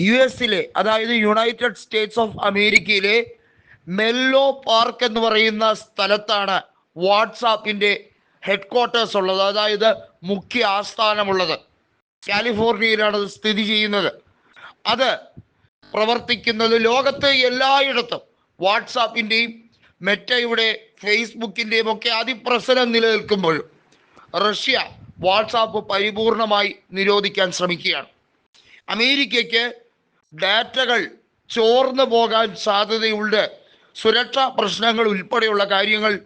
U എസിലെ അതായത് United States of അമേരിക്കയിലെ മെല്ലോ പാർക്ക് എന്ന് പറയുന്ന സ്ഥലത്താണ് വാട്സാപ്പിന്റെ ഹെഡ്ക്വാർട്ടേഴ്സ് ഉള്ളത്. അതായത് മുഖ്യ ആസ്ഥാനമുള്ളത്. കാലിഫോർണിയയിലാണ് സ്ഥിതി ചെയ്യുന്നത്. അത് പ്രവർത്തിക്കുന്നത് ലോകത്ത് എല്ലായിടത്തും. വാട്സാപ്പിന്റെയും മെറ്റയുടെ ഫേസ്ബുക്കിന്റെയും ഒക്കെ അതിപ്രസരം നിലനിൽക്കുമ്പോഴും റഷ്യ വാട്സാപ്പ് പരിപൂർണമായി നിരോധിക്കാൻ ശ്രമിക്കുകയാണ്. അമേരിക്കയ്ക്ക് ഡാറ്റകൾ ചോർന്നു പോകാൻ സാധ്യതയുണ്ട്. സുരക്ഷാ പ്രശ്നങ്ങൾ ഉൾപ്പെടെയുള്ള കാര്യങ്ങൾ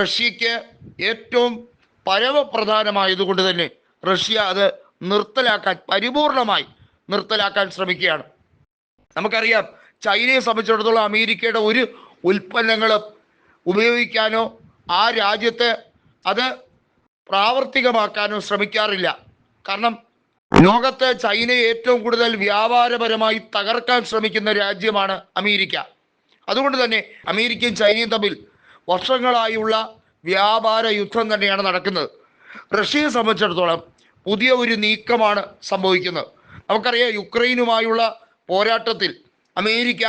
റഷ്യക്ക് ഏറ്റവും പരമപ്രധാനമായതുകൊണ്ട് തന്നെ റഷ്യ അത് നിർത്തലാക്കാൻ പരിപൂർണമായി നിർത്തലാക്കാൻ ശ്രമിക്കുകയാണ്. നമുക്കറിയാം ചൈനയെ സംബന്ധിച്ചിടത്തോളം അമേരിക്കയുടെ ഒരു ഉൽപ്പന്നങ്ങളും ഉപയോഗിക്കാനോ ആ രാജ്യത്തെ അത് പ്രാവർത്തികമാക്കാനോ ശ്രമിക്കാറില്ല. കാരണം ലോകത്ത് ചൈനയെ ഏറ്റവും കൂടുതൽ വ്യാപാരപരമായി തകർക്കാൻ ശ്രമിക്കുന്ന രാജ്യമാണ് അമേരിക്ക. അതുകൊണ്ട് തന്നെ അമേരിക്കയും ചൈനയും തമ്മിൽ വർഷങ്ങളായുള്ള വ്യാപാര യുദ്ധം തന്നെയാണ് നടക്കുന്നത്. റഷ്യയെ സംബന്ധിച്ചിടത്തോളം പുതിയ ഒരു നീക്കമാണ് സംഭവിക്കുന്നത്. നമുക്കറിയാം യുക്രൈനുമായുള്ള പോരാട്ടത്തിൽ അമേരിക്ക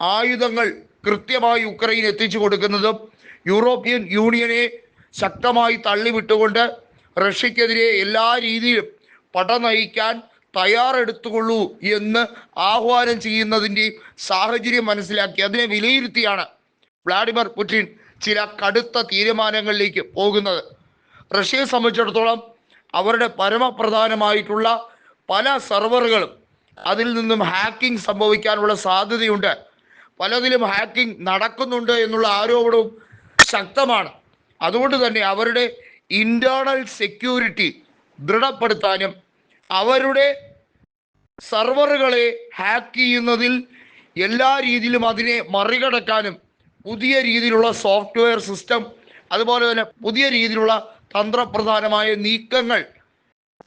ആയുധങ്ങൾ കൃത്യമായി യുക്രൈൻ എത്തിച്ചു കൊടുക്കുന്നതും യൂറോപ്യൻ യൂണിയനെ ശക്തമായി തള്ളിവിട്ടുകൊണ്ട് റഷ്യക്കെതിരെ എല്ലാ രീതിയിലും പട നയിക്കാൻ തയ്യാറെടുത്തുകൊള്ളൂ എന്ന് ആഹ്വാനം ചെയ്യുന്നതിന്റെയും സാഹചര്യം മനസ്സിലാക്കി അതിനെ വിലയിരുത്തിയാണ് വ്ളാഡിമിർ പുടിൻ ചില കടുത്ത തീരുമാനങ്ങളിലേക്ക് പോകുന്നത്. റഷ്യയെ സംബന്ധിച്ചിടത്തോളം അവരുടെ പരമപ്രധാനമായിട്ടുള്ള പല സെർവറുകളും അതിൽ നിന്നും ഹാക്കിംഗ് സംഭവിക്കാനുള്ള സാധ്യതയുണ്ട്. പലതിലും ഹാക്കിംഗ് നടക്കുന്നുണ്ട് എന്നുള്ള ആരോപണവും ശക്തമാണ്. അതുകൊണ്ട് തന്നെ അവരുടെ ഇന്റേണൽ സെക്യൂരിറ്റി ദൃഢപ്പെടുത്താനും അവരുടെ സെർവറുകളെ ഹാക്ക് ചെയ്യുന്നതിൽ എല്ലാ രീതിയിലും അതിനെ മറികടക്കാനും പുതിയ രീതിയിലുള്ള സോഫ്റ്റ്വെയർ സിസ്റ്റം അതുപോലെ തന്നെ പുതിയ രീതിയിലുള്ള തന്ത്രപ്രധാനമായ നീക്കങ്ങൾ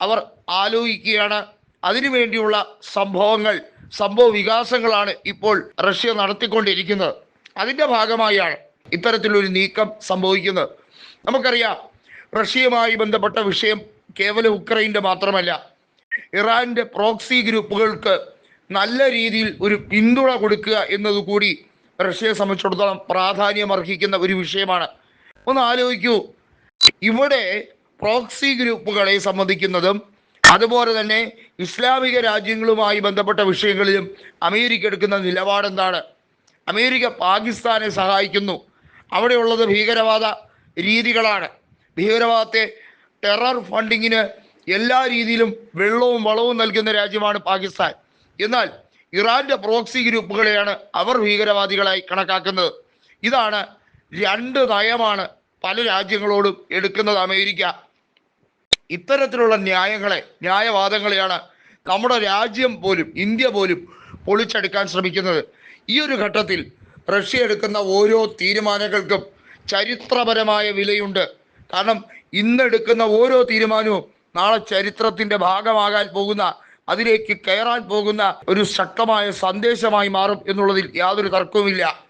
അവർ ആലോചിക്കുകയാണ്. അതിനുവേണ്ടിയുള്ള സംഭവങ്ങൾ സംഭവ വികാസങ്ങളാണ് ഇപ്പോൾ റഷ്യ നടത്തിക്കൊണ്ടിരിക്കുന്നത്. അതിന്റെ ഭാഗമായാണ് ഇത്തരത്തിലൊരു നീക്കം സംഭവിക്കുന്നത്. നമുക്കറിയാം റഷ്യയുമായി ബന്ധപ്പെട്ട വിഷയം കേവലം ഉക്രൈന്റെ മാത്രമല്ല. ഇറാന്റെ പ്രോക്സി ഗ്രൂപ്പുകൾക്ക് നല്ല രീതിയിൽ ഒരു പിന്തുണ കൊടുക്കുക എന്നതുകൂടി റഷ്യയെ സംബന്ധിച്ചിടത്തോളം പ്രാധാന്യം അർഹിക്കുന്ന ഒരു വിഷയമാണ്. ഒന്ന് ആലോചിക്കൂ. ഇവിടെ പ്രോക്സി ഗ്രൂപ്പുകളെ സംബന്ധിക്കുന്നതും അതുപോലെ തന്നെ ഇസ്ലാമിക രാജ്യങ്ങളുമായി ബന്ധപ്പെട്ട വിഷയങ്ങളിലും അമേരിക്ക എടുക്കുന്ന നിലപാടെന്താണ്? അമേരിക്ക പാകിസ്ഥാനെ സഹായിക്കുന്നു. അവിടെയുള്ളത് ഭീകരവാദ രീതികളാണ്. ഭീകരവാദത്തെ ടെറർ ഫണ്ടിങ്ങിന് എല്ലാ രീതിയിലും വെള്ളവും വളവും നൽകുന്ന രാജ്യമാണ് പാകിസ്ഥാൻ. എന്നാൽ ഇറാന്റെ പ്രോക്സി ഗ്രൂപ്പുകളെയാണ് അവർ ഭീകരവാദികളായി കണക്കാക്കുന്നത്. ഇതാണ് രണ്ട് നയമാണ് പല രാജ്യങ്ങളോടും എടുക്കുന്നത് അമേരിക്ക. ഇത്തരത്തിലുള്ള ന്യായങ്ങളെ ന്യായവാദങ്ങളെയാണ് നമ്മുടെ രാജ്യം പോലും ഇന്ത്യ പോലും പൊളിച്ചെടുക്കാൻ ശ്രമിക്കുന്നത്. ഈ ഒരു ഘട്ടത്തിൽ റഷ്യ എടുക്കുന്ന ഓരോ തീരുമാനങ്ങൾക്കും ചരിത്രപരമായ വിലയുണ്ട്. കാരണം ഇന്നെടുക്കുന്ന ഓരോ തീരുമാനവും നാളെ ചരിത്രത്തിന്റെ ഭാഗമാകാൻ പോകുന്ന അതിലേക്ക് കയറാൻ പോകുന്ന ഒരു ശക്തമായ സന്ദേശമായി മാറും എന്നുള്ളതിൽ യാതൊരു തർക്കവുമില്ല.